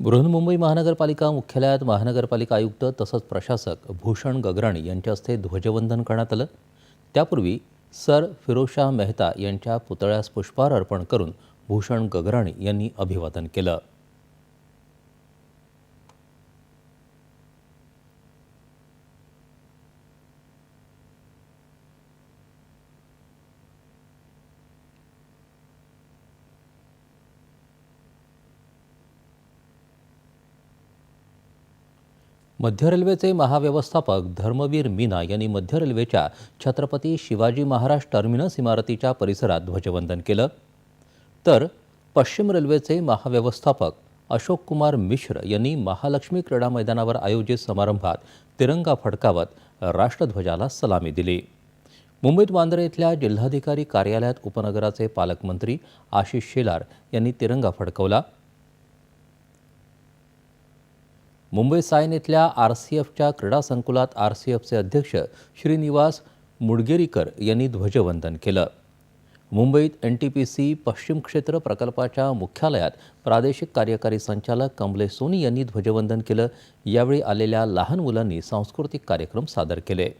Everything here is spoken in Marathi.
बृहन्मुंबई महानगरपालिका मुख्यालयात महानगरपालिका आयुक्त तसंच प्रशासक भूषण गगराणी यांच्या हस्ते ध्वजवंदन करण्यात आलं. त्यापूर्वी सर फिरोजशाह मेहता यांच्या पुतळ्यास पुष्पहार अर्पण करून भूषण गगराणी यांनी अभिवादन केलं. मध्य रेल्वेचे महाव्यवस्थापक धर्मवीर मीना यांनी मध्य रेल्वेच्या छत्रपती शिवाजी महाराज टर्मिनस इमारतीच्या परिसरात ध्वजवंदन केलं. तर पश्चिम रेल्वेचे महाव्यवस्थापक अशोक कुमार मिश्र यांनी महालक्ष्मी क्रीडा मैदानावर आयोजित समारंभात तिरंगा फडकावत राष्ट्रध्वजाला सलामी दिली. मुंबईत वांद्रे इथल्या जिल्हाधिकारी कार्यालयात उपनगराचे पालकमंत्री आशिष शेलार यांनी तिरंगा फडकवला. मुंबई सायन इथल्या आर सी एफच्या क्रीडा संकुलात आर सी एफचे अध्यक्ष श्रीनिवास मुडगेरीकर यांनी ध्वजवंदन केलं. मुंबईत एन टी पी सी पश्चिम क्षेत्र प्रकल्पाच्या मुख्यालयात प्रादेशिक कार्यकारी संचालक कमलेश सोनी यांनी ध्वजवंदन केलं. यावेळी आलेल्या लहान मुलांनी सांस्कृतिक कार्यक्रम सादर केले.